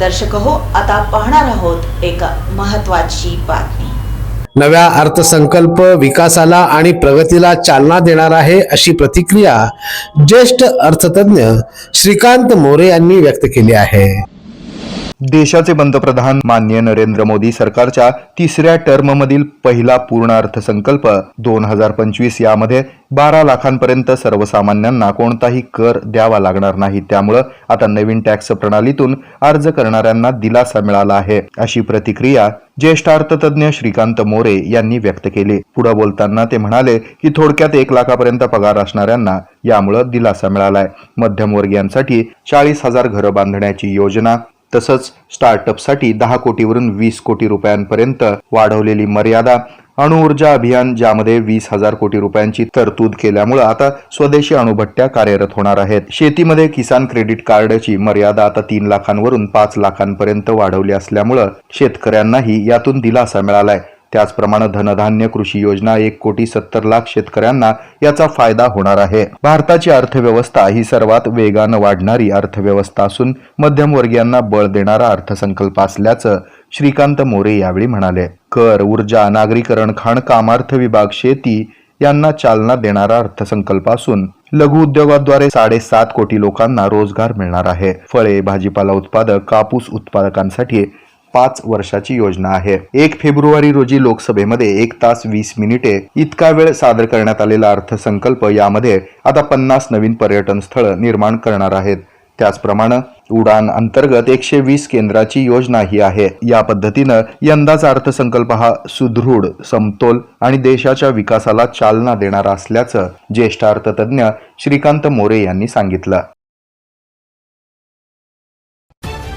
दर्शक हो आता पाहणार आहोत एक महत्वाची बातमी. नव्या अर्थसंकल्प विकासाला आणि प्रगतीला चालना देणार आहे अशी प्रतिक्रिया ज्येष्ठ अर्थतज्ञ श्रीकांत मोरे यांनी व्यक्त केली आहे. देशाचे पंतप्रधान माननीय नरेंद्र मोदी सरकारच्या तिसऱ्या टर्ममधील पहिला पूर्ण अर्थसंकल्प दोन हजार पंचवीस यामध्ये बारा लाखांपर्यंत सर्वसामान्यांना कोणताही कर द्यावा लागणार नाही. त्यामुळं आता नवीन टॅक्स प्रणालीतून अर्ज करणाऱ्यांना दिलासा मिळाला आहे अशी प्रतिक्रिया ज्येष्ठ अर्थतज्ञ श्रीकांत मोरे यांनी व्यक्त केली. पुढे बोलताना ते म्हणाले की थोडक्यात एक लाखापर्यंत पगार असणाऱ्यांना यामुळं दिलासा मिळालाय. मध्यमवर्गीयांसाठी चाळीस हजार घरं बांधण्याची योजना तसंच स्टार्टअपसाठी दहा कोटीवरून वीस कोटी रुपयांपर्यंत वाढवलेली मर्यादा अणुऊर्जा अभियान ज्यामध्ये वीस हजार कोटी रुपयांची तरतूद केल्यामुळे आता स्वदेशी अणुभट्ट्या कार्यरत होणार आहेत. शेतीमध्ये किसान क्रेडिट कार्डची मर्यादा आता तीन लाखांवरून पाच लाखांपर्यंत वाढवली असल्यामुळं शेतकऱ्यांनाही यातून दिलासा मिळालाय. त्याचप्रमाणे धनधान्य कृषी योजना एक कोटी सत्तर लाख शेतकऱ्यांना याचा फायदा होणार आहे. भारताची अर्थव्यवस्था ही सर्वात वेगानं वाढणारी अर्थव्यवस्था असून मध्यमवर्गीयांना बळ देणारा अर्थसंकल्प असल्याचं श्रीकांत मोरे यावेळी म्हणाले. कर ऊर्जा नागरीकरण खाणकाम अर्थ विभाग शेती यांना चालना देणारा अर्थसंकल्प असून लघु उद्योगाद्वारे साडेसात कोटी लोकांना रोजगार मिळणार आहे. फळे भाजीपाला उत्पादक कापूस उत्पादकांसाठी पाच वर्षाची योजना आहे. एक फेब्रुवारी रोजी लोकसभेमध्ये एक तास वीस मिनिटे इतका वेळ सादर करण्यात आलेला अर्थसंकल्प यामध्ये आता पन्नास नवीन पर्यटन स्थळ निर्माण करणार आहेत. त्याचप्रमाणे उडान अंतर्गत एकशे वीस केंद्राची योजना ही आहे. या पद्धतीनं यंदाचा अर्थसंकल्प हा सुदृढ समतोल आणि देशाच्या विकासाला चालना देणारा असल्याचं ज्येष्ठ अर्थतज्ञ श्रीकांत मोरे यांनी सांगितलं.